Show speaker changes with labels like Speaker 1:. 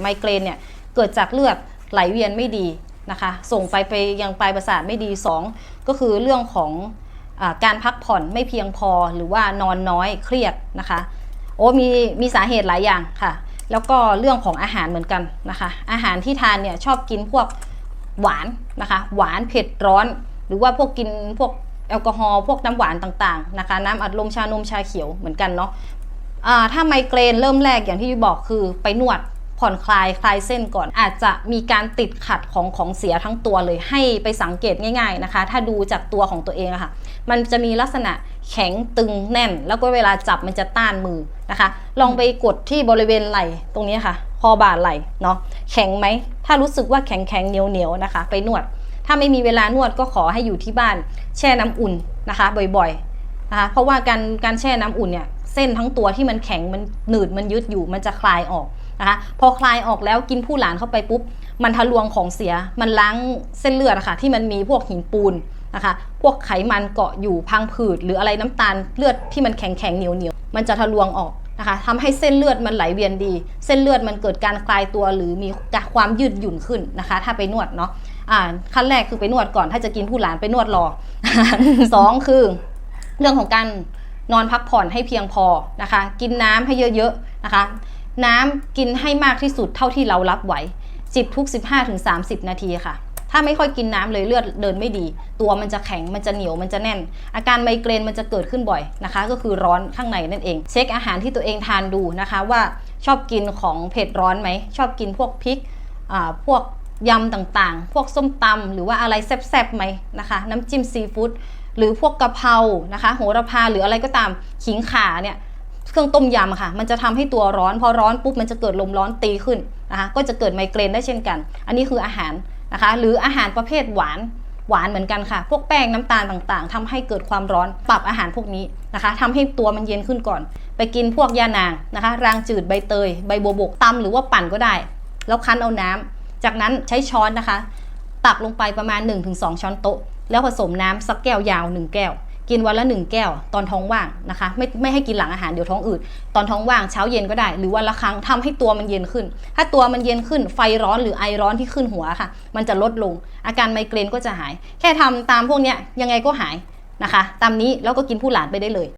Speaker 1: ไมเกรนเนี่ยเกิดจากเลือดไหลเวียนไม่ดีนะคะส่งไปไปยังปลายประสาทไม่ดี 2 ก็คือเรื่องของอการพักผ่อนไม่เพียงพอหรือว่านอนน้อยเครียดนะคะโอ้มีมีสาเหตุหลายอย่างค่ะ แล้วก็เรื่องของอาหารเหมือนกันนะคะ อาหารที่ทานเนี่ยชอบกินพวกหวานนะคะหวานเผ็ดร้อน หรือว่าพวกกินพวกแอลกอฮอล์พวกน้ำหวานต่างๆนะคะน้ำอัดลมชานมชาเขียวเหมือนกันเนาะอ่าถ้าไมเกรนเริ่มแรกอย่างที่บอกคือไปนวด ผ่อนคลายคลายเส้นก่อน อาจจะมีการติดขัดของของเสียทั้งตัวเลยให้ไปสังเกตง่าย ๆนะคะ ถ้าดูจากตัวของตัวเองอะค่ะมันจะมีลักษณะแข็งตึงแน่น แล้วก็เวลาจับมันจะต้านมือนะคะ ลองไปกดที่บริเวณไหล่ตรงนี้ค่ะ คอบ่าไหล่เนาะแข็งไหม ถ้ารู้สึกว่าแข็งแข็งเหนียวเหนียวนะคะ ไปนวด ถ้าไม่มีเวลานวดก็ขอให้อยู่ที่บ้าน แช่น้ำอุ่นนะคะ บ่อยๆนะคะเพราะว่าการการแช่น้ำอุ่นเนี่ยเส้นทั้งตัวที่มันแข็งมันหนืดมันยืดอยู่มันจะคลายออก นะคะพอคลายออกแล้วกินผู้หลานเข้าไปปุ๊บ มันทะลวงของเสีย มันล้างเส้นเลือดอะค่ะที่มันมีพวกหินปูนนะคะ พวกไขมันเกาะอยู่พังผืด หรืออะไรน้ำตาลเลือดที่มันแข็งแข็งเหนียวเหนียวมันจะทะลวงออกนะคะทำให้เส้นเลือดมันไหลเวียนดี เส้นเลือดมันเกิดการคลายตัวหรือมีความยืดหยุ่นขึ้นนะคะ ถ้าไปนวดเนาะอ่าขั้นแรกคือไปนวดก่อนถ้าจะกินผู้หลานไปนวดรอสองคือ เรื่องของการนอนพักผ่อนให้เพียงพอนะคะ กินน้ำให้เยอะๆนะคะ น้ำกินให้มากที่สุดเท่าที่เรารับไหวจิบทุก 15-30 นาทีค่ะ ถ้าไม่ค่อยกินน้ำเลยเลือดเดินไม่ดี ตัวมันจะแข็งมันจะเหนียวมันจะแน่น อาการไมเกรนมันจะเกิดขึ้นบ่อยนะคะ ก็คือร้อนข้างในนั่นเอง เช็คอาหารที่ตัวเองทานดูนะคะว่าชอบกินของเผ็ดร้อนไหม ชอบกินพวกพริกอ่าพวกยำต่างๆ พวกส้มตำหรือว่าอะไรแซ่บๆไหมนะคะ น้ำจิ้มซีฟู้ดหรือพวกกะเพรานะคะ โหระพาหรืออะไรก็ตามขิงขาเนี่ย เครื่องต้มยำอะค่ะ มันจะทำให้ตัวร้อน พอร้อนปุ๊บมันจะเกิดลมร้อนตีขึ้นนะคะก็จะเกิดไมเกรนได้เช่นกัน อันนี้คืออาหารนะคะ หรืออาหารประเภทหวานหวานเหมือนกันค่ะ พวกแป้งน้ำตาลต่างๆทำให้เกิดความร้อนปรับอาหารพวกนี้นะคะทำให้ตัวมันเย็นขึ้นก่อน ไปกินพวกยานางนะคะ รางจืดใบเตย ใบบัวบกตำหรือว่าปั่นก็ได้ แล้วคั้นเอาน้ำจากนั้นใช้ช้อนนะคะ ตักลงไปประมาณ 1-2 ช้อนโต๊ะ แล้วผสมน้ำสักแก้วยาว 1 แก้ว กินวันละหนึ่งแก้วตอนท้องว่างนะคะ ไม่ไม่ให้กินหลังอาหารเดี๋ยวท้องอืดตอนท้องว่างเช้าเย็นก็ได้ หรือวันละครั้งทำให้ตัวมันเย็นขึ้น ถ้าตัวมันเย็นขึ้นไฟร้อนหรือไอร้อนที่ขึ้นหัวค่ะ มันจะลดลง อาการไมเกรนก็จะหาย แค่ทำตามพวกเนี้ยยังไงก็หายนะคะ ตามนี้แล้วก็กินผู้หลานไปได้เลย